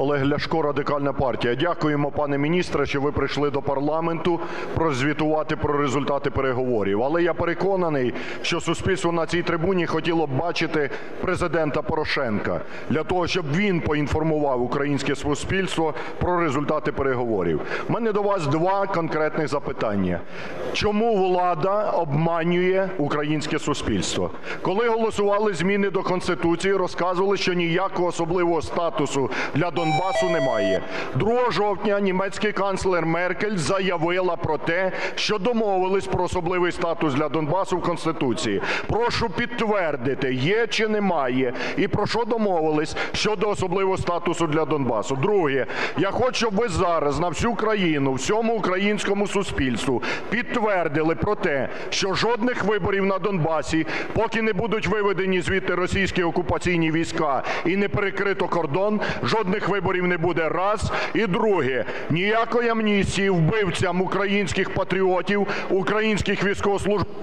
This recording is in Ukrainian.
Олег Ляшко, Радикальна партія. Дякуємо, пане міністре, що ви прийшли до парламенту прозвітувати про результати переговорів. Але я переконаний, що суспільство на цій трибуні хотіло б бачити Президента Порошенка для того, щоб він поінформував українське суспільство про результати переговорів. У мене до вас два конкретних запитання. Чому влада обманює українське суспільство? Коли голосували зміни до Конституції, розказували, що ніякого особливого статусу для Донбасу немає. 2 жовтня німецький канцлер Меркель заявила про те, що домовились про особливий статус для Донбасу в Конституції. Прошу підтвердити, є чи немає, і про що домовились щодо особливого статусу для Донбасу. Друге, я хочу, щоб ви зараз на всю країну, всьому українському суспільству підтвердили про те, що жодних виборів на Донбасі, поки не будуть виведені звідти російські окупаційні війська і не перекрито кордон, жодних виборів не буде. Раз. І друге, ніякої амністії вбивцям українських патріотів, українських військовослужбовців.